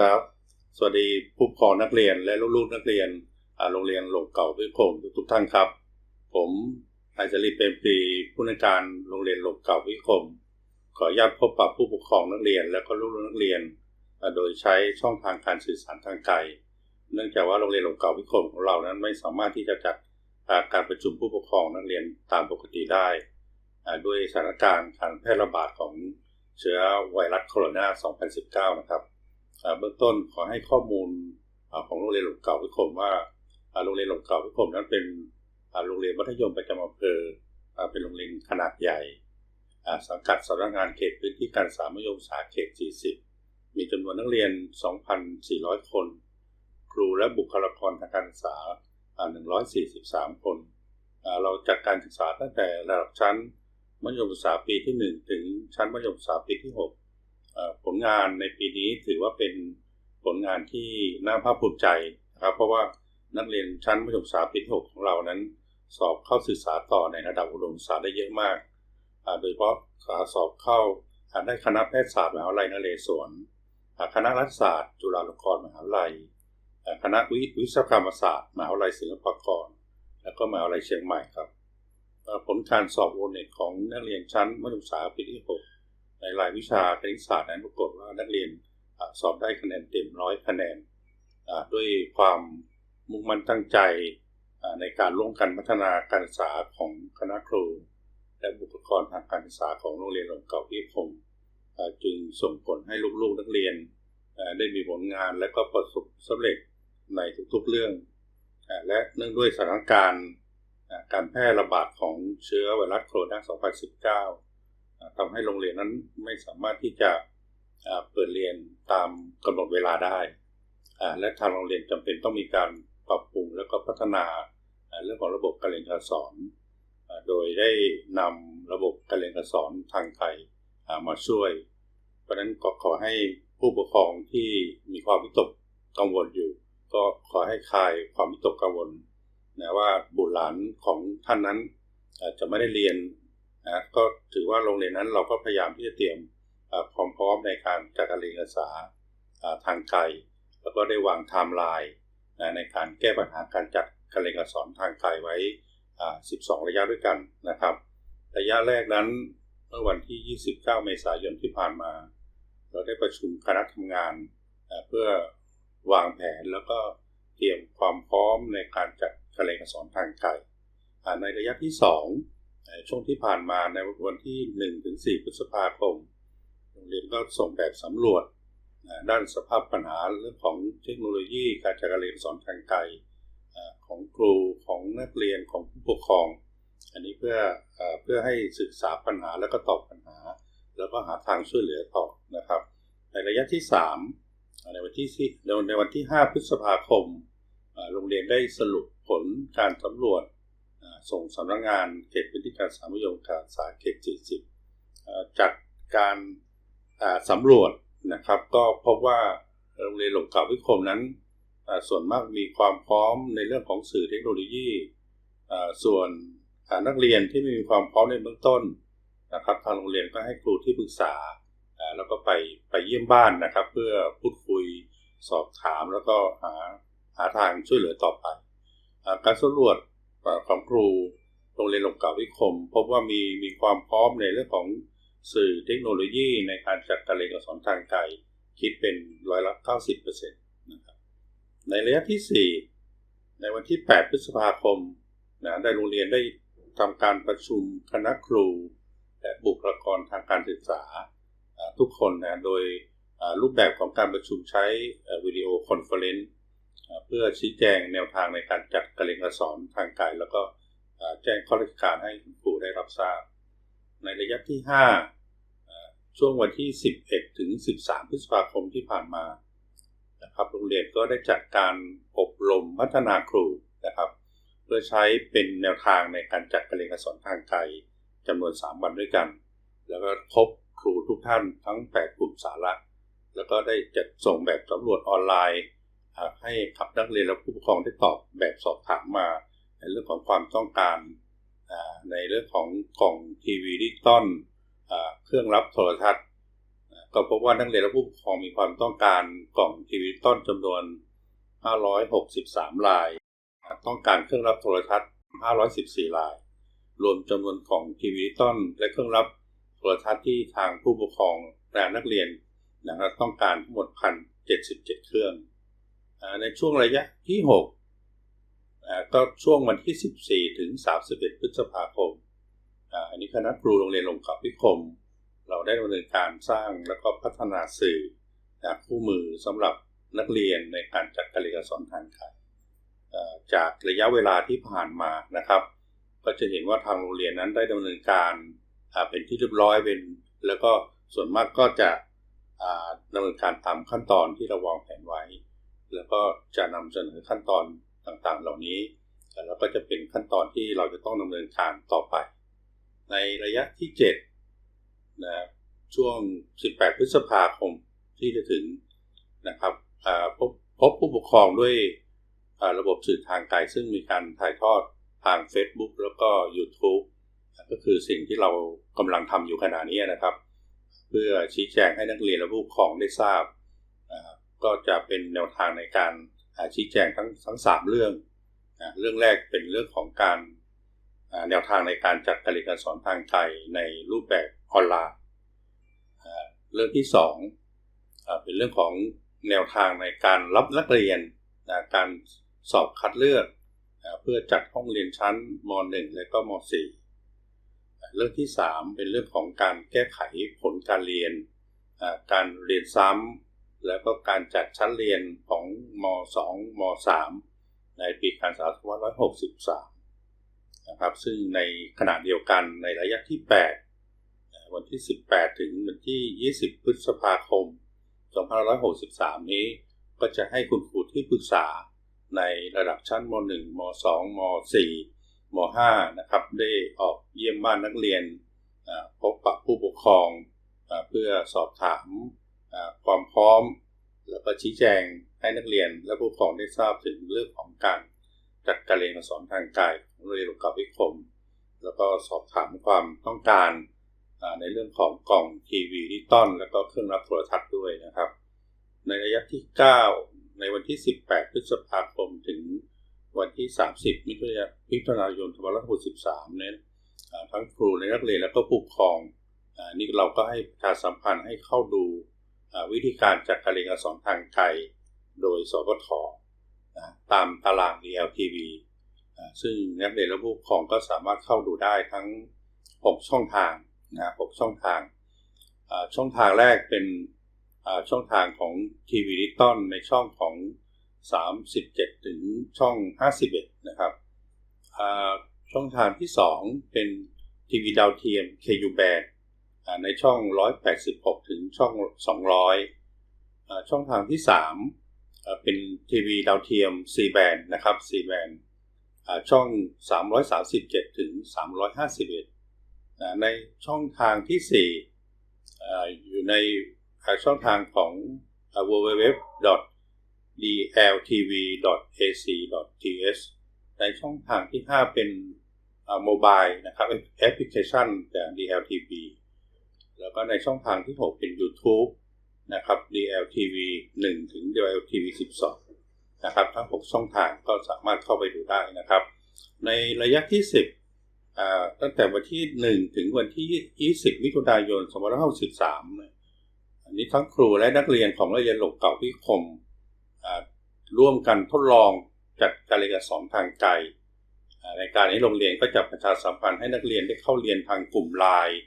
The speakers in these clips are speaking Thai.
ครับ สวัสดีผู้ปกครองนักเรียนและลูกๆนักเรียนโรงเรียนหลงเก่าพิคมทุกท่านครับ ผมอาจารย์เป็นปีผู้ในการโรงเรียนหลงเก่าพิคม ขออนุญาตพบปะผู้ปกครองนักเรียน และก็ลูกๆนักเรียน โดยใช้ช่องทางการสื่อสารทางไกล เนื่องจากว่าโรงเรียนหลงเก่าพิคมของเรานั้นไม่สามารถที่จะจัดการประชุมผู้ปกครองนักเรียนตามปกติได้ด้วยสถานการณ์การแพร่ระบาดของเชื้อไวรัสโคโรนา 2019 นะครับ เบื้องต้นขอให้ข้อมูลของโรงเรียนหลวงเก่าพิคมว่าโรงเรียนหลวงเก่าพิคมนั้นเป็นโรงเรียนมัธยมประจำอำเภอเป็นโรงเรียนขนาดใหญ่สังกัดสำนักงานเขตพื้นที่การศึกษามัธยมศึกษาเขต 40 มีจำนวนนักเรียน 2,400 คน ครูและบุคลากรทางการศึกษา 143 คน เราจัดการศึกษาตั้งแต่ระดับชั้นมัธยมศึกษาปีที่ 1 ถึงชั้นมัธยมศึกษาปีที่ 6 ผลงานในปีนี้ถือว่าเป็นผลงานที่น่าภาคภูมิใจนะครับ เพราะว่านักเรียนชั้นมัธยมศึกษาปีที่6ของเรานั้น สอบเข้าศึกษาต่อในระดับอุดมศึกษาได้เยอะมาก โดยเฉพาะสอบเข้าได้คณะแพทยศาสตร์มหาวิทยาลัยนเรศวรคณะรัฐศาสตร์ จุฬาลงกรณ์มหาวิทยาลัย คณะวิศวกรรมศาสตร์มหาวิทยาลัยศิลปากร และก็มหาวิทยาลัยเชียงใหม่ครับ ผลการสอบโอเน็ตของนักเรียนชั้นมัธยมศึกษาปีที่6 ในรายวิชาคณิตศาสตร์นั้นปรากฏว่านักเรียนสอบได้คะแนนเต็มร้อยคะแนนด้วยความมุ่งมั่นตั้งใจในการร่วมกันพัฒนาการศึกษาของคณะครู และบุคลากรทางการศึกษาของโรงเรียนหลวงเก่าพิคมจึงส่งผลให้ลูกๆนักเรียนได้มีผลงานและก็ประสบสำเร็จในทุกๆเรื่อง และเนื่องด้วยสถานการณ์การแพร่ระบาดของเชื้อไวรัสโคโรนา 2019 ทำให้โรงเรียนนั้นไม่สามารถที่จะเปิดเรียนตามกำหนดเวลาได้ และทางโรงเรียนจำเป็นต้องมีการปรับปรุงและก็พัฒนาเรื่องของระบบการเรียนการสอน โดยได้นำระบบการเรียนการสอนทางไทยมาช่วย เพราะนั้นก็ขอให้ผู้ปกครองที่มีความวิตกกังวลอยู่ ก็ขอให้คลายความวิตกกังวลนะว่าบุตรหลานของท่านนั้นจะไม่ได้เรียน นะก็ถือว่าโรงเรียนนั้นเราก็พยายามที่จะเตรียมความพร้อมในการจัดการเรียนการสาทางไกลแล้วก็ได้วางไทม์ไลน์ในการแก้ปัญหาการจัดการเรียนการสอนทางไกลไว้ 12 ระยะด้วยกันนะครับ ระยะแรกนั้นเมื่อวันที่ 29 เมษายนที่ผ่านมา เราได้ประชุมคณะทำงานเพื่อวางแผนแล้วก็เตรียมความพร้อมในการจัดการเรียนการสอนทางไกลในระยะที่ 2 ช่วงที่ผ่านมาในวันที่1ถึง4พฤษภาคมโรงเรียนก็ส่งแบบสำรวจด้านสภาพปัญหาเรื่องของเทคโนโลยีการจัดการเรียนสอนทางไกลของครูของนักเรียนของผู้ปกครอง อันนี้เพื่อเพื่อให้ศึกษาปัญหาแล้วก็ตอบปัญหา แล้วก็หาทางช่วยเหลือต่อนะครับ ในระยะที่ 3 ในวันที่ในวันที่ 5 พฤษภาคม โรงเรียนได้สรุปผลการสำรวจ ส่งสำนักงงานเขตพื้นที่การศึกษามัธยมการศึกษาเขต 40จากการสำรวจนะครับ ก็พบว่าโรงเรียนหลงเก่าวิคมนั้น ส่วนมากมีความพร้อมในเรื่องของสื่อเทคโนโลยี ส่วนนักเรียนที่ไม่มีความพร้อมในเบื้องต้นนะครับทางโรงเรียนก็ให้ครูที่ปรึกษาแล้วก็ไปไปเยี่ยมบ้านนะครับ เพื่อพูดคุยสอบถามแล้วก็หาหาทางช่วยเหลือต่อไป การสำรวจ ของครูโรงเรียนหลงเก่าวิคม พบว่ามีมีความพร้อมในเรื่องของสื่อเทคโนโลยีในการจัดการเรียนการสอนทางไกลคิดเป็นร้อยละ90%นะครับในระยะที่ 4 ในวันที่ 8 พฤษภาคมนะได้โรงเรียนได้ทำการประชุมคณะครู และบุคลากรทางการศึกษา ทุกคนนะโดยรูปแบบของการประชุมใช้วิดีโอคอนเฟอเรนซ์ เพื่อชี้แจงแนวทางในการจัดการเรียนการสอนทางไกลแล้วก็แจ้งข้อราชการให้คุณครูได้รับทราบ ในระยะที่ 5 ช่วงวันที่ 11 ถึง 13 พฤษภาคมที่ผ่านมานะครับโรงเรียนก็ได้จัดการอบรมพัฒนาครูนะครับเพื่อใช้เป็นแนวทางในการจัดการเรียนการสอนทางไกลจำนวน 3 วันด้วยกัน แล้วก็พบครูทุกท่านทั้ง 8 กลุ่มสาระ แล้วก็ได้จัดส่งแบบสำรวจออนไลน์ ให้ขับนักเรียนและผู้ปกครองได้ตอบแบบสอบถามมา ในเรื่องของความต้องการในเรื่องของกล่องทีวีดิจิตอลเครื่องรับโทรทัศน์ก็พบว่านักเรียนและผู้ปกครองมีความต้องการกล่องทีวีดิจิต้นจำนวน 563 ราย ต้องการเครื่องรับโทรทัศน์ 514 ราย รวมจำนวนของทีวีดิจิต้นและเครื่องรับโทรทัศน์ที่ทางผู้ปกครองและนักเรียนนะครับต้องการทั้งหมด 1,077 เครื่อง ในช่วงระยะที่ 6 ก็ช่วงวันที่ 14 ถึง 31 พฤษภาคม อันนี้คณะครูโรงเรียนลงกับพิคม เราได้ดำเนินการสร้างแล้วก็พัฒนาสื่อคู่มือสำหรับนักเรียนในการจัดการเรียนการสอนทางไกลจากระยะเวลาที่ผ่านมานะครับ ก็จะเห็นว่าทางโรงเรียนนั้นได้ดำเนินการเป็นที่เรียบร้อยเป็น แล้วก็ส่วนมากก็จะดำเนินการตามขั้นตอนที่เราวางแผนไว้ แล้วก็จะนำเสนอขั้นตอนต่างๆ เหล่านี้ แล้วก็จะเป็นขั้นตอนที่เราจะต้องดำเนินการต่อไป ในระยะที่7นะช่วง 18 พฤษภาคมที่จะถึงนะครับพบพบผู้ปกครองด้วยระบบสื่อทางไกลซึ่งมีการถ่ายทอดทาง Facebook แล้วก็ YouTube ก็คือสิ่งที่เรากำลังทำอยู่ขณะนี้นะครับ เพื่อชี้แจงให้นักเรียนและผู้ปกครองได้ทราบ ก็จะเป็นแนวทางในการาชี้แจงทั้งทั้งสามเรื่องอเรื่องแรกเป็นเรื่องของการาแนวทางในการจัดการเรียนการสอนทางไกลในรูปแบบออนไลน์เรื่องที่สองอเป็นเรื่องของแนวทางในการรับนักเรียนนะการสอบคัดเลือกเพื่อจัดห้องเรียนชั้นม .1 และก็ม .4 เรื่องที่ 3 เป็นเรื่องของการแก้ไขผลการเรียนการเรียนซ้ำ แล้วก็การจัดชั้นเรียนของม 2 ม 3 ในปีการศึกษา2563 นะครับ ซึ่งในขณะเดียวกันในระยะที่ 8 วันที่ 18 ถึงวันที่ 20 พฤษภาคม 2563 นี้ ก็จะให้คุณครูที่ปรึกษาในระดับชั้นม .1 ม .2 ม .4 ม .5 นะครับ ได้ออกเยี่ยมบ้านนักเรียนพบปะผู้ปกครองเพื่อสอบถาม ความพร้อม แล้วก็ชี้แจงให้นักเรียนและผู้ปกครองได้ทราบถึงเรื่องของการจัดการเรียนการสอนทางไกลของโรงเรียนหลวงกาวิคม แล้วก็สอบถามความต้องการในเรื่องของกล่องทีวีดิจิตอลแล้วก็เครื่องรับโทรทัศน์ด้วยนะครับ ในระยะที่ 9 ในวันที่ 18 พฤษภาคมถึงวันที่ 30 มิถุนายนมิถุนายน2563เนี่ยทั้งครูและนักเรียนและก็ผู้ปกครองอนี่เราก็ให้ประชาสัมพันธ์ให้เข้าดู วิธีการจัดการเรียนการสอนทางไกลโดยสพทนะตามตาราง DLTV ซึ่งนักเรียนและผู้ปกครองก็สามารถเข้าดูได้ทั้ง 6 ช่องทางนะ6ช่องทาง ช่องทางแรกเป็นช่องทางของทีวีดิจิตอลในช่องของ 37 ถึงช่อง 51 นะครับช่องทางที่ 2 เป็นทีวีดาวเทียม KU band ในช่อง 186 ถึงช่อง 200อช่องทางที่ 3 เป็นทีวีดาวเทียม C band นะครับ C band ช่อง 337 ถึง 351 ในช่องทางที่4ออยู่ในช่องทางของ www dltv.ac.th ในช่องทางที่ 5 เป็นโมบายนะครับแอปพลิเคชันจาก DLTV แล้วก็ในช่องทางที่ 6 เป็น YouTube นะครับ DLTV 1 ถึง DLTV 12 นะครับ ทั้ง 6 ช่องทางก็สามารถเข้าไปดูได้นะครับ ในระยะที่ 10อ่าตั้งแต่วันที่ 1 ถึงวันที่ 20 มิถุนายน 2563 อันนี้ทั้งครูและนักเรียนของโรงเรียนหลกเก่าพิคมอ่าร่วมกันทดลองจัดการเรียนการสอนทางไกลอ่าในการนี้โรงเรียนก็จะประชาสัมพันธ์ให้นักเรียนได้เข้าเรียนทางกลุ่มไลน์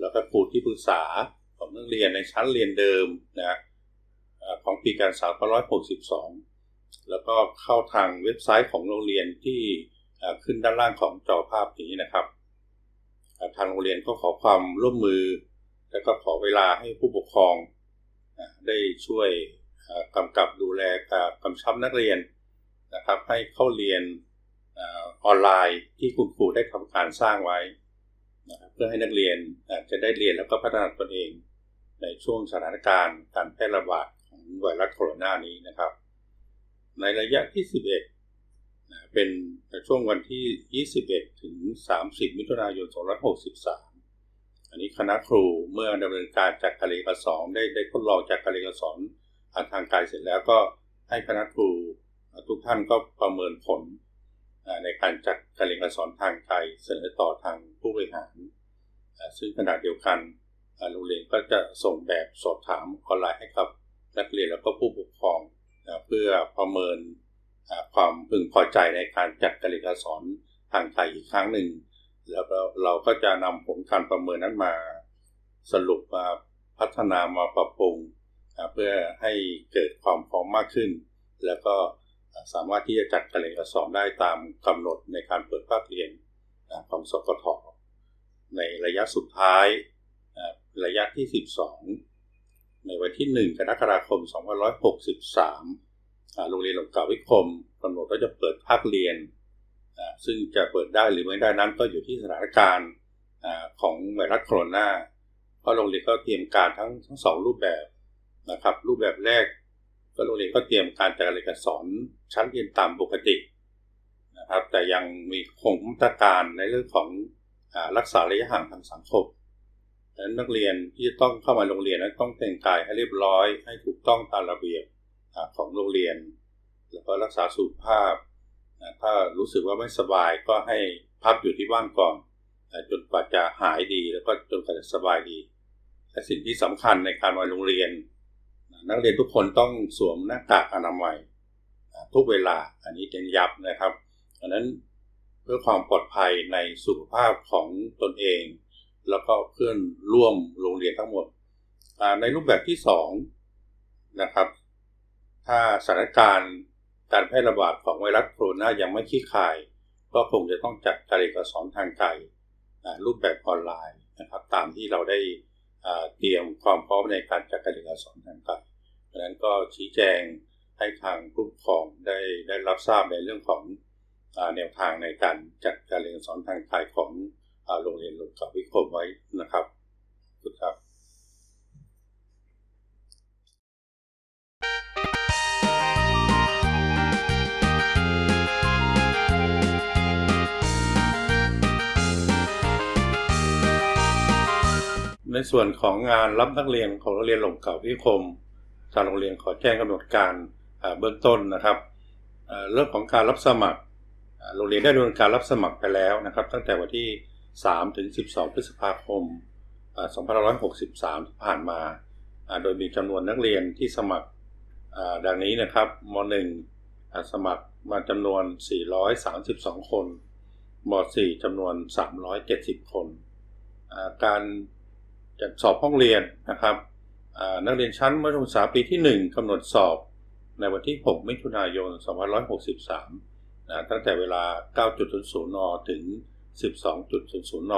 แล้วก็ครูที่ปรึกษาของนักเรียนในชั้นเรียนเดิมนะของปีการศึกษา2562 แล้วก็เข้าทางเว็บไซต์ของโรงเรียนที่ขึ้นด้านล่างของจอภาพนี้นะครับ ทางโรงเรียนก็ขอความร่วมมือ แล้วก็ขอเวลาให้ผู้ปกครองได้ช่วยกำกับดูแลกกำชับนักเรียนนะครับ ให้เข้าเรียนออนไลน์ที่คุณครูได้ทำการสร้างไว้ เพื่อให้นักเรียนอาจะได้เรียนแล้วก็พัฒนาตนเองในช่วงสถานการณ์การแพร่ระบาดของไวรัสโคโรนานี้นะครับ ในระยะที่ 11 เป็นช่วงวันที่ 21 ถึง 30 มิถุนายน 2563 อันนี้คคณะครูเมื่อดำเนินการจากการเรียนการสอนได้ได้ทดลองจากการเรียนการสอนทางกายเสร็จแล้วก็ให้คณะครูทุกท่านก็ประเมินผล ในการจัดการเรียนการสอนทางไกลเสนอต่อทางผู้บริหาร ซึ่งขณะเดียวกันโรงเรียนก็จะส่งแบบสอบถามออนไลน์ให้กับนักเรียนแล้วก็ผู้ปกครองเพื่อประเมินความพึงพอใจในการจัดการเรียนการสอนทางไกลอีกครั้งหนึ่งแล้วเราก็จะนำผลการประเมินนั้นมาสรุปมาพัฒนามาปรับปรุงเพื่อให้เกิดความพร้อมมากขึ้น แล้วก็ สามารถที่จะจัดการเรียนการสอนได้ตามกำหนดในการเปิดภาคเรียนของสกทในระยะสุดท้ายระยะที่ 12 ในวันที่ 1 กรกฎาคม 2563 โรงเรียนหลวงเก่าวิคมกำหนดว่าจะเปิดภาคเรียน ซึ่งจะเปิดได้หรือไม่ได้นั้นก็อยู่ที่สถานการณ์ของไวรัสโคโรนาเพราะโรงเรียนก็เตรียมการทั้งทั้งสองรูปแบบนะครับ รูปแบบแรก ก็โรงเรียนก็เตรียมการจัดการเรียนการสอนชั้นเรียนตามปกตินะครับ แต่ยังมีคงมาตรการในเรื่องของอรักษาระยะห่างทางสังคมดังนั้นนักเรียนที่ต้องเข้ามาโรงเรียนนั้นต้องแต่งกายให้เรียบร้อย ให้ถูกต้องตามระเบียบของโรงเรียน แล้วก็รักษาสุขภาพ ถ้ารู้สึกว่าไม่สบายก็ให้พักอยู่ที่บ้านก่อนจนกว่าจะหายดีแล้วก็จนกว่าจะสบายดีแต่สิ่งที่สำคัญในการมาโรงเรียน นักเรียนทุกคนต้องสวมหน้ากากอนามัยทุกเวลาอันนี้เน้นย้ำนะครับดังนั้นเพื่อความปลอดภัยในสุขภาพของตนเอง แล้วก็เพื่อนร่วมโรงเรียนทั้งหมด ในรูปแบบที่2นะครับ ถ้าสถานการณ์การแพร่ระบาดของไวรัสโคโรนายังไม่คลี่คลาย ก็คงจะต้องจัดการเรียนการสอนทางไกลรูปแบบออนไลน์นะครับ ตามที่เราได้เตรียมความพร้อมในการจัดการเรียนการสอนทางไกล ดังนั้นก็ชี้แจงให้ทางผู้ปกครองได้ได้รับทราบในเรื่องของแนวทางในการจัดการเรียนสอนทางไกลของโรงเรียนหลวงเก่าวิคมไว้นะครับขอบคุณครับในส่วนของงานรับนักเรียนของโรงเรียนหลงเก่าพิคม ทางโรงเรียนขอแจ้งกำหนดการเบื้องต้นนะครับเรื่องของการรับสมัครโรงเรียนได้ดำเนินการรับสมัครไปแล้วนะครับ ตั้งแต่วันที่ 3 ถึง 12 พฤษภาคม 2563 ที่ผ่านมา โดยมีจำนวนนักเรียนที่สมัครดังนี้นะครับม .1 สมัครมาจำนวน 432 คนม .4 จำนวน 370 คน การจัดสอบห้องเรียนนะครับ นักเรียนชั้นมัธยมศึกษาปีที่ 1กำหนดสอบในวันที่ 6 มิถุนายน 2563นะตั้งแต่เวลา 9.00 น ถึง 12.00 น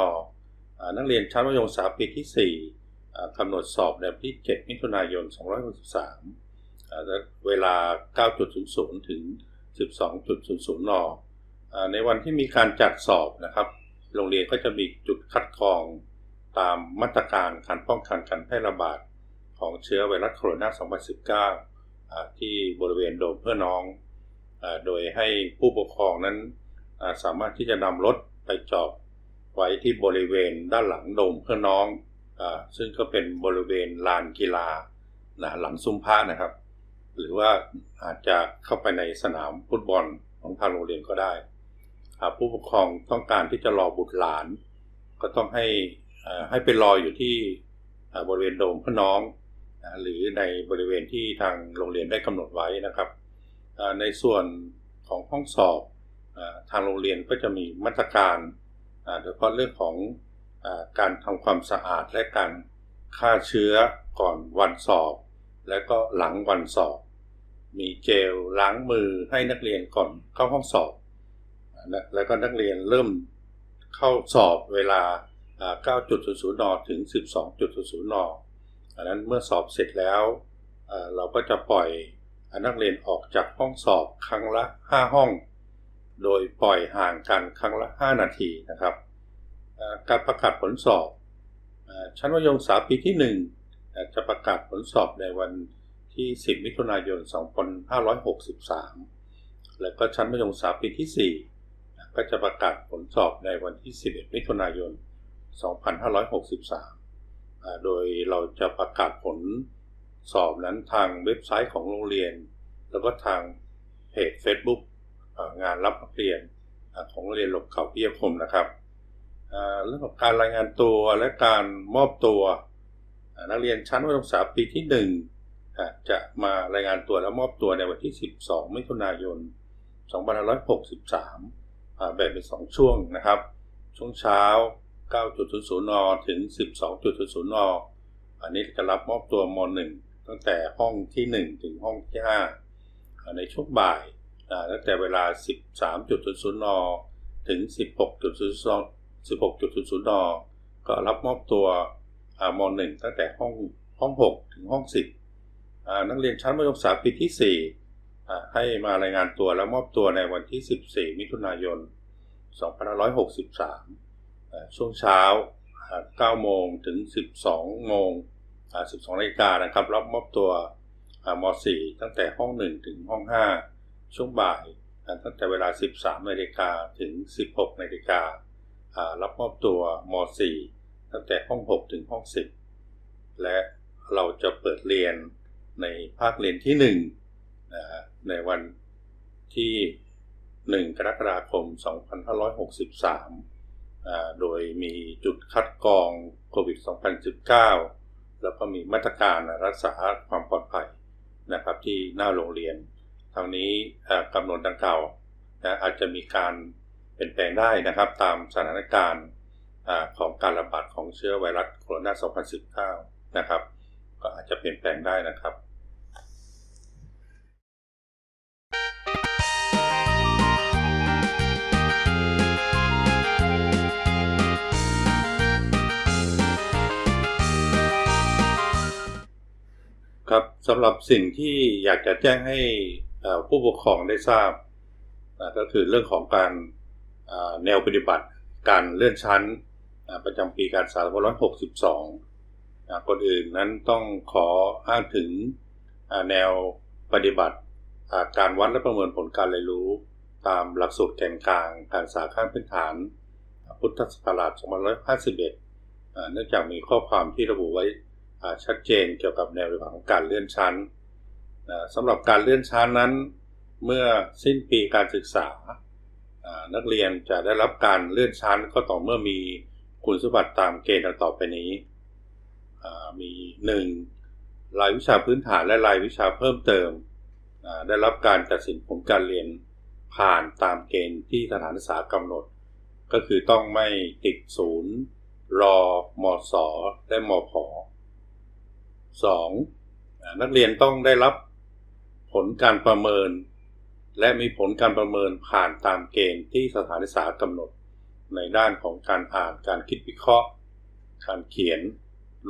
นักเรียนชั้นมัธยมศึกษาปีที่ 4 กำหนดสอบในวันที่ 7 มิถุนายน 2563 เวลา 9.00 ถึง 12.00 น ในวันที่มีการจัดสอบนะครับ โรงเรียนก็จะมีจุดคัดกรองตามมาตรการการป้องกันการแพร่ระบาด ของเชื้อไวรัสโคโรนา 2019 ที่บริเวณโดมเพื่อน้อง โดยให้ผู้ปกครองนั้นสามารถที่จะนำรถไปจอดไว้ที่บริเวณด้านหลังโดมเพื่อน้อง ซึ่งก็เป็นบริเวณลานกีฬาหลังซุ้มผ้านะครับ หรือว่าอาจจะเข้าไปในสนามฟุตบอลของทางโรงเรียนก็ได้ ผู้ปกครองต้องการที่จะรอบุตรหลาน ก็ต้องให้ให้ไปรออยู่ที่บริเวณโดมเพื่อน้อง หรือในบริเวณที่ทางโรงเรียนได้กำหนดไว้นะครับ ในส่วนของห้องสอบทางโรงเรียนก็จะมีมาตรการโดยเฉพาะเรื่องของการทำความสะอาดและการฆ่าเชื้อก่อนวันสอบ และก็หลังวันสอบ มีเจลล้างมือให้นักเรียนก่อนเข้าห้องสอบ แล้วก็นักเรียนเริ่มเข้าสอบเวลา 9.00 น ถึง 12.00 น อันนั้นเมื่อสอบเสร็จแล้วเราก็จะปล่อยนักเรียนออกจากห้องสอบครั้งละ 5 ห้อง โดยปล่อยห่างกันครั้งละ 5 นาทีนะครับการประกาศผลสอบชั้นวัยงศาปีที่ 1 จะประกาศผลสอบในวันที่ 10 มิถุนายน 2563 และก็ชั้นมัธยมศึกษาปีที่ 4 ก็จะประกาศผลสอบในวันที่ 11 มิถุนายน 2563อ่า โดยเราจะประกาศผลสอบนั้นทางเว็บไซต์ของโรงเรียน แล้วก็ทางเพจ Facebook งานรับนักเรียนของโรงเรียนหลบเขาพิทยาคมนะครับเรื่องของการรายงานตัวและการมอบตัว นักเรียนชั้นมัธยมศึกษาปีที่1อ่าจะมารายงานตัวและมอบตัวในวันที่ 12 มิถุนายน 2563อ่าแบ่งเป็น 2 ช่วงนะครับ ช่วงเช้า 9.00 น ถึง 12.00 น อันนี้จะรับมอบตัวม .1 ตั้งแต่ห้องที่ 1 ถึงห้องที่ 5 ในช่วงบ่ายตั้งแต่เวลา 13.00 น ถึง 16.00 16.00 น ก็รับมอบตัวม .1 ตั้งแต่ห้องห้อง 6 ถึงห้อง 10 นักเรียนชั้นมัธยมศึกษาปีที่ 4 ให้มารายงานตัวและมอบตัวในวันที่ 14 มิถุนายน 2563 ช่วงเช้า 9 โมงถึง 12 โมง 12นาฬิกานะครับ รับมอบตัวม .4 ตั้งแต่ห้อง 1 ถึงห้อง 5 ช่วงบ่าย ตั้งแต่เวลา 13นาฬิกาถึง 16นาฬิการับมอบตัวม .4 ตั้งแต่ห้อง 6 ถึงห้อง 10 และเราจะเปิดเรียนในภาคเรียนที่1นะฮะในวันที่ 1 กรกฎาคม 2563 โดยมีจุดคัดกรองโควิด 2019 แล้วก็มีมาตรการรักษาความปลอดภัยนะครับที่หน้าโรงเรียน ทางนี้กำหนดดังกล่าวนะอาจจะมีการเปลี่ยนแปลงได้นะครับ ตามสถานการณ์ของการระบาดของเชื้อไวรัสโคโรนา 2019 นะครับ ก็อาจจะเปลี่ยนแปลงได้นะครับ ครับสำหรับสิ่งที่อยากจะแจ้งให้ผู้ปกครองได้ทราบก็คือเรื่องของการแนวปฏิบัติการเลื่อนชั้นประจำปีการศึกษา2562อ่าก่อนอื่นนั้นต้องขออ้างถึงแนวปฏิบัติการวัดและประเมินผลการเรียนรู้ ตามหลักสูตรแกนกลางการศึกษาขั้นพื้นฐาน พุทธศักราช2551 เนื่องจากมีข้อความที่ระบุไว้ ชัดเจนเกี่ยวกับแนวปฏิบัติของการเลื่อนชั้นสำหรับการเลื่อนชั้นนั้น เมื่อสิ้นปีการศึกษา นักเรียนจะได้รับการเลื่อนชั้นก็ต่อเมื่อมีคุณสมบัติตามเกณฑ์ต่อไปนี้ มี 1. รายวิชาพื้นฐานและรายวิชาเพิ่มเติม ได้รับการตัดสินผลการเรียนผ่านตามเกณฑ์ที่สถานศึกษากำหนด ก็คือต้องไม่ติดศูนย์รอมสและมผสอ งนักเรียนต้องได้รับผลการประเมิน และมีผลการประเมินผ่านตามเกณฑ์ที่สถานศึกษากำหนด ในด้านของการอ่านการคิดวิเคราะห์ การเขียน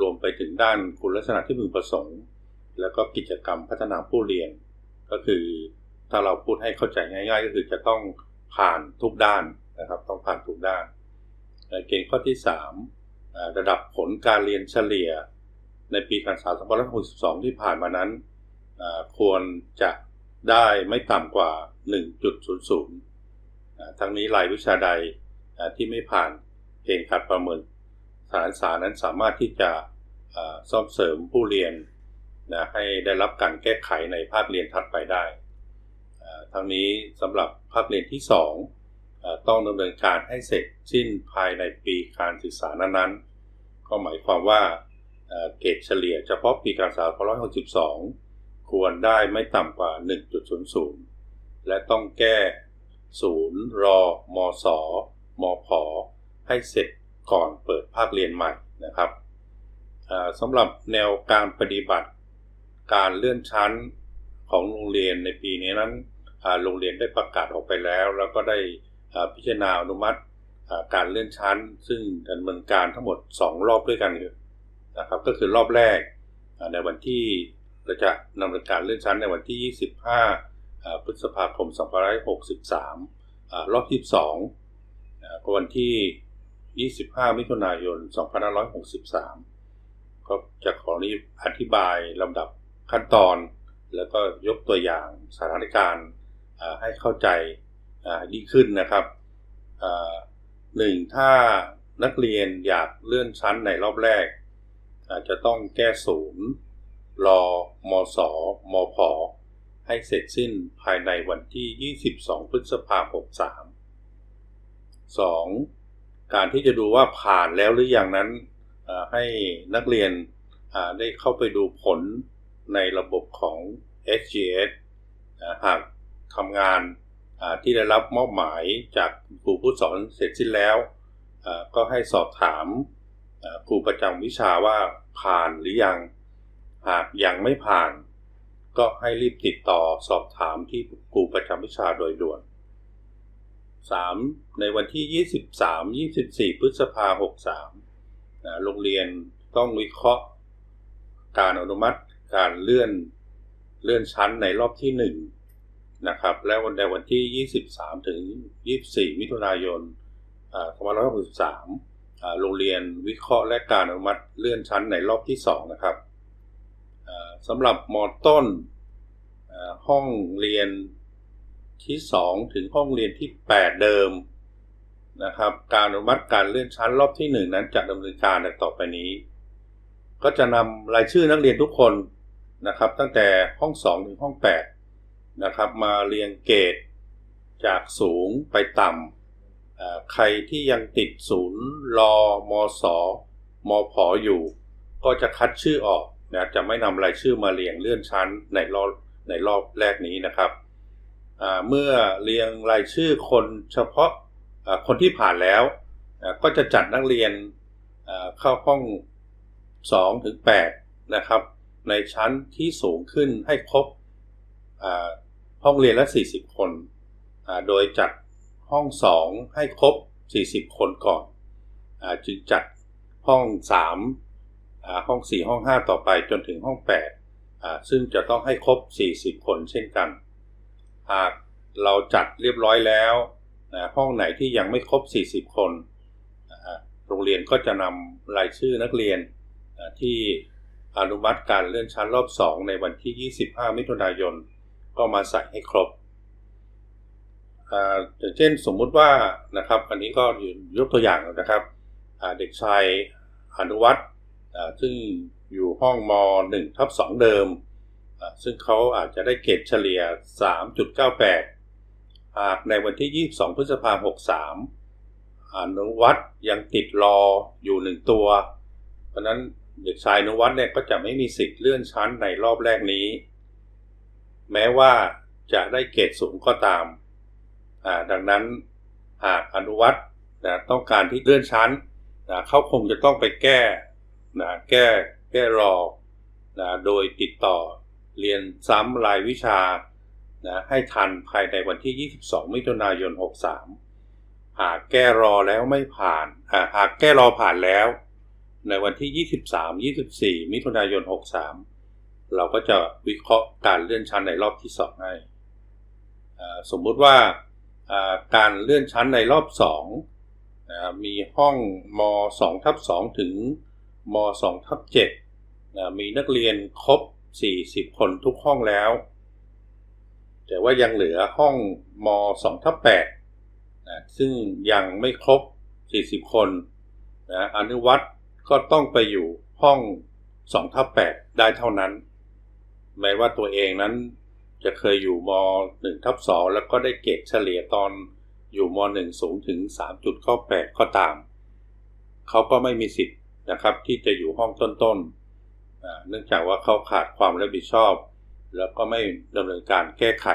รวมไปถึงด้านคุณลักษณะที่พึงประสงค์ แล้วก็กิจกรรมพัฒนาผู้เรียน ก็คือถ้าเราพูดให้เข้าใจง่าย ๆ ก็คือจะต้องผ่านทุกด้านนะครับ ต้องผ่านทุกด้านเกณฑ์ข้อที่ 3 ระดับผลการเรียนเฉลี่ย ในปีการศึกษา2562 ที่ผ่านมานั้นควรจะได้ไม่ต่ำกว่า 1.00 ทั้งนี้รายวิชาใดที่ไม่ผ่านเกณฑ์การประเมินสถานศานั้นสามารถที่จะซ่อมเสริมผู้เรียนนะให้ได้รับการแก้ไขในภาคเรียนถัดไปได้ทั้งนี้สำหรับภาคเรียนที่2อ่าต้องดำเนินการให้เสร็จสิ้นภายในปีการศึกษานั้นๆ ก็หมายความว่า เกรดเฉลี่ยเฉพาะปีการศึกษา2562 ควรได้ไม่ต่ำกว่า 1.00 และต้องแก้ศูนย์รอ มสมผให้เสร็จก่อนเปิดภาคเรียนใหม่นะครับสำหรับแนวการปฏิบัติ การเลื่อนชั้นของโรงเรียนในปีนี้นั้นโรงเรียนได้ประกาศออกไปแล้ว แล้วก็ได้พิจารณาอนุมัติการเลื่อนชั้น ซึ่งดำเนินการทั้งหมด 2 รอบด้วยกันคือ นะครับก็คือรอบแรกในวันที่เราจะดำเนินการเลื่อนชั้นในวันที่ 25อ่าพฤษภาคม 2563อ่ารอบที่2อ่าก็วันที่ 25 มิถุนายน 2563 ก็จะขอนี้อธิบายลำดับขั้นตอน แล้วก็ยกตัวอย่างสถานการณ์ให้เข้าใจอ่าดีขึ้นนะครับหนึ่งถ้านักเรียนอยากเลื่อนชั้นในรอบแรก อาจจะต้องแก้ศูนย์รอมสมพให้เสร็จสิ้นภายในวันที่ 22 พฤษภาคม63 2. การที่จะดูว่าผ่านแล้วหรืออยังนั้นให้นักเรียนได้เข้าไปดูผลในระบบของ SGS หากทำงานที่ได้รับมอบหมายจากครูผู้สอนเสร็จสิ้นแล้ว ก็ให้สอบถาม ครูประจำวิชาว่าผ่านหรือยัง หากยังไม่ผ่าน ก็ให้รีบติดต่อสอบถามที่ครูประจำวิชาโดยด่วน 3. ในวันที่ 23-24 พฤษภาคม63โรงเรียนต้องวิเคราะห์ การอนุมัติการเลื่อนเลื่อนชั้นในรอบที่ 1 นะครับ และวันในวันที่ 23 ถึง 24 มิถุนายน2563 โรงเรียนวิเคราะห์และการอนุมัติเลื่อนชั้นในรอบที่ 2 นะครับสำหรับมอต้นห้องเรียนที่ 2 ถึงห้องเรียนที่ 8 เดิมนะครับการอนุมัติการเลื่อนชั้นรอบที่ 1 นั้นจะดำเนินการในต่อไปนี้ ก็จะนำรายชื่อนักเรียนทุกคนนะครับ ตั้งแต่ห้อง 2 ถึงห้อง 8 นะครับ มาเรียงเกรดจากสูงไปต่ำ ใครที่ยังติดศูนย์รอมสมผออยู่ ก็จะคัดชื่อออกนะจะไม่นำรายชื่อมาเรียงเลื่อนชั้นในรอบในรอบแรกนี้นะครับเมื่อเรียงรายชื่อคนเฉพาะคนที่ผ่านแล้วก็จะจัดนักเรียนเข้าห้อง2ถึง8นะครับ ในชั้นที่สูงขึ้นให้ครบห้องเรียนละ 40 คน โดยจัด ห้อง 2 ให้ครบ 40 คนก่อนจึงจัดห้อง 3 ห้อง 4 ห้อง 5 ต่อไปจนถึงห้อง 8 ซึ่งจะต้องให้ครบ 40 คนเช่นกัน หากเราจัดเรียบร้อยแล้วนะห้องไหนที่ยังไม่ครบ 40 คนโรงเรียนก็จะนำรายชื่อนักเรียนที่อนุมัติการเลื่อนชั้นรอบ 2 ในวันที่ 25 มิถุนายน ก็มาใส่ให้ครบ อย่างเช่นสมมุติว่านะครับ อันนี้ก็ยกตัวอย่างนะครับเด็กชายอนุวัตรซึ่งอยู่ห้องม1ทับ2เดิม ซึ่งเขาอาจจะได้เกรดเฉลี่ย 3.98 หากในวันที่ 22 พฤษภาคม 63 อนุวัตรยังติดรออยู่1ตัว เพราะนั้นเด็กชายอนุวัตรเนี่ยก็จะไม่มีสิทธิ์เลื่อนชั้นในรอบแรกนี้ แม้ว่าจะได้เกรดสูงก็ตาม ดังนั้นหากอนุวัตนะต้องการที่เลื่อนชั้นนะเขาคงจะต้องไปแก้นะแก้แก้รอนะโดยติดต่อเรียนซ้ำรายวิชานะให้ทันภายในวันที่ 22 มิถุนายน 63 หากแก้รอแล้วไม่ผ่านหากแก้รอผ่านแล้ว ในวันที่ 23 24 มิถุนายน 63 เราก็จะวิเคราะห์การเลื่อนชั้นในรอบที่ 2 ให้ สมมุติว่า การเลื่อนชั้นในรอบ2มีห้องม2ทับ2ถึงม2ทับ7มีนักเรียนครบ 40 คนทุกห้องแล้ว แต่ว่ายังเหลือห้องม2ทับ8นะซึ่งยังไม่ครบ 40 คนนะอนุวัตก็ต้องไปอยู่ห้อง2ทับ8ได้เท่านั้น แม้ว่าตัวเองนั้น จะเคยอยู่ม1ทับ2แล้วก็ได้เกรดเฉลี่ยตอนอยู่ม1สูงถึง3.8ก็ตาม เขาก็ไม่มีสิทธิ์นะครับที่จะอยู่ห้องต้นๆ เนื่องจากว่าเขาขาดความรับผิดชอบ แล้วก็ไม่ดำเนินการแก้ไข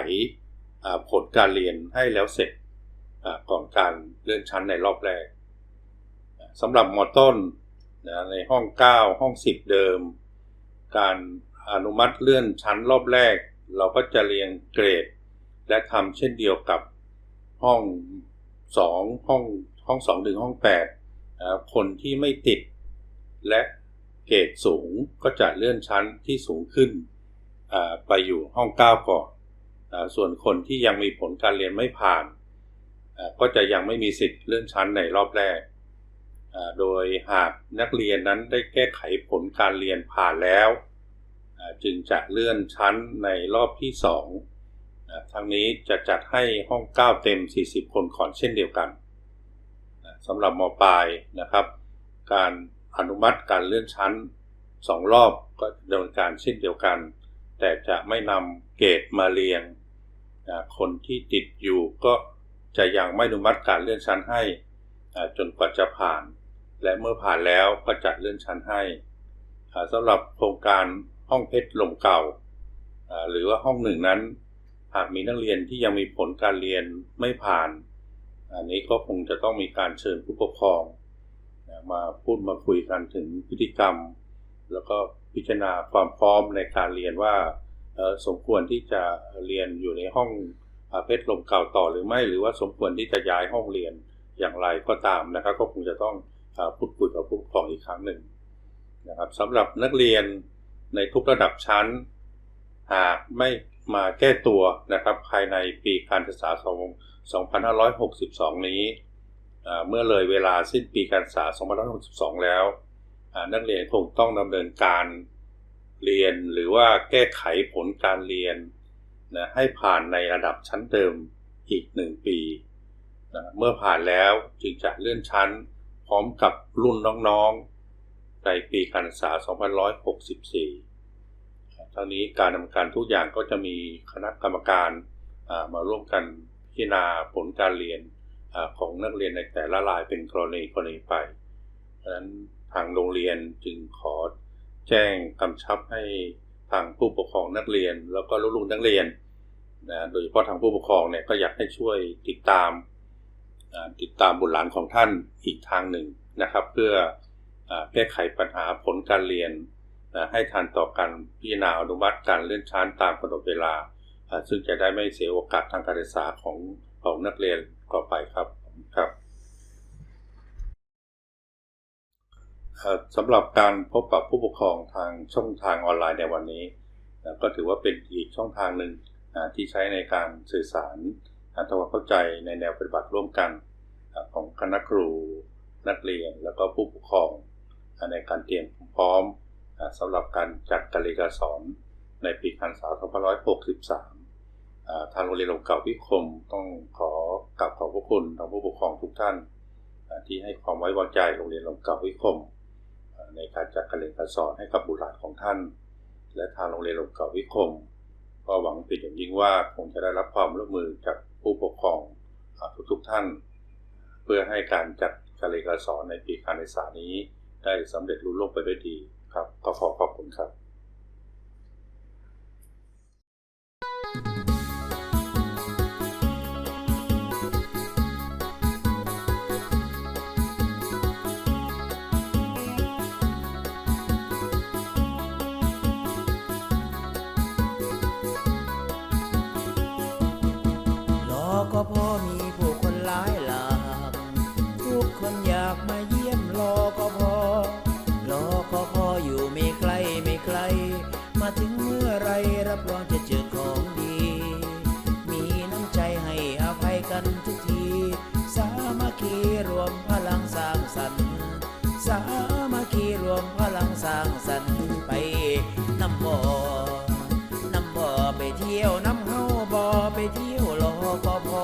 ผลการเรียนให้แล้วเสร็จก่อนการเลื่อนชั้นในรอบแรกสำหรับมอต้นในห้อง 9 ห้อง 10 เดิม การอนุมัติเลื่อนชั้นรอบแรก เราก็จะเรียงเกรด และทำเช่นเดียวกับห้อง 2 ห้องห้อง2ถึงห้อง8คนที่ไม่ติด และเกรดสูงก็จะเลื่อนชั้นที่สูงขึ้นไปอยู่ห้อง 9 ก่อนส่วนคนที่ยังมีผลการเรียนไม่ผ่าน ก็จะยังไม่มีสิทธิ์เลื่อนชั้นในรอบแรก โดยหากนักเรียนนั้นได้แก้ไขผลการเรียนผ่านแล้ว จึงจะเลื่อนชั้นในรอบที่2ทั้งนี้จะจัดให้ห้อง 9 เต็ม 40 คนก่อนเช่นเดียวกันสำหรับมปลายนะครับ การอนุมัติการเลื่อนชั้นสองรอบก็ดำเนินการเช่นเดียวกัน แต่จะไม่นำเกรดมาเรียงอ่าคนที่ติดอยู่ก็จะยังไม่อนุมัติการเลื่อนชั้นให้จนกว่าจะผ่าน และเมื่อผ่านแล้วก็จะเลื่อนชั้นให้สำหรับโครงการ ห้องเพชรลมเก่า หรือว่าห้องหนึ่งนั้น หากมีนักเรียนที่ยังมีผลการเรียนไม่ผ่าน อันนี้ก็คงจะต้องมีการเชิญผู้ปกครอง มาพูดมาคุยกันถึงพฤติกรรม แล้วก็พิจารณาความพร้อมในการเรียนว่าสมควรที่จะเรียนอยู่ในห้องอเพชรลมเก่าต่อหรือไม่หรือว่าสมควรที่จะย้ายห้องเรียนอย่างไรก็ตามนะครับ ก็คงจะต้องพูดคุยกับผู้ปกครองอีกครั้งหนึ่งนะครับสำหรับนักเรียน ในทุกระดับชั้น หากไม่มาแก้ตัวนะครับภายในปีการศึกษา 2562 นี้อ่าเมื่อเลยเวลาสิ้นปีการศึกษา 2562 แล้วอ่านักเรียนคงต้องดำเนินการเรียนหรือว่าแก้ไขผลการเรียนนะให้ผ่านในระดับชั้นเดิมอีก 1 ปีนะเมื่อผ่านแล้วจึงจะเลื่อนชั้นพร้อมกับรุ่นน้องๆ ในปีการศึกษา 2564 ทั้งนี้การดำเนินการทุกอย่างก็จะมีคณะกรรมการมาร่วมกันพิจารณาผลการเรียนอของนักเรียนในแต่ละรายเป็นกรณีกรณีไปเพราะฉะนั้นทางโรงเรียนจึงขอแจ้งกำชับให้ทางผู้ปกครองนักเรียน แล้วก็ลูกๆนักเรียนนะโดยเฉพาะทางผู้ปกครองเนี่ยก็อยากให้ช่วยติดตามติดตามบุตรหลานของท่านอีกทางหนึ่งนะครับ เพื่อแก้ไขปัญหาผลการเรียน ให้ทันต่อการพิจารณาอนุมัติการเลื่อนชั้นตามกำหนดเวลา ซึ่งจะได้ไม่เสียโอกาสทางการศึกษาของของนักเรียนต่อไปครับครับสำหรับการพบกับผู้ปกครองทางช่องทางออนไลน์ในวันนี้ ก็ถือว่าเป็นอีกช่องทางหนึ่งที่ใช้ในการสื่อสารทำความเข้าใจในแนวปฏิบัติร่วมกันของคณะครูนักเรียน แล้วก็ผู้ปกครองในการเตรียมพร้อม สำหรับการจัดการเรียนการสอนในปีการศึกษา2563อ่าทางโรงเรียนหลวงเก่าพิคมต้องขอกราบขอบพระคุณทางผู้ปกครองทุกท่าน ที่ให้ความไว้วางใจโรงเรียนหลวงเก่าพิคม ในการจัดการเรียนการสอนให้กับบุตรหลานของท่าน และทางโรงเรียนหลวงเก่าพิคม ก็หวังเป็นอย่างยิ่งว่าคงจะได้รับความร่วมมือจากผู้ปกครองทุกๆท่าน เพื่อให้การจัดการเรียนการสอนในปีการศึกษานี้ได้สำเร็จรุ่ล่วงไปด้วยดี ครับก็ขอขอบคุณครับ สร้างสรค์สามัคคีรวมพลังสร้างสรรค์ไปน้ำบ่อน้ำบ่อไปเที่ยวน้ำเฮาบ่อไปเที่ยวรอพอพอ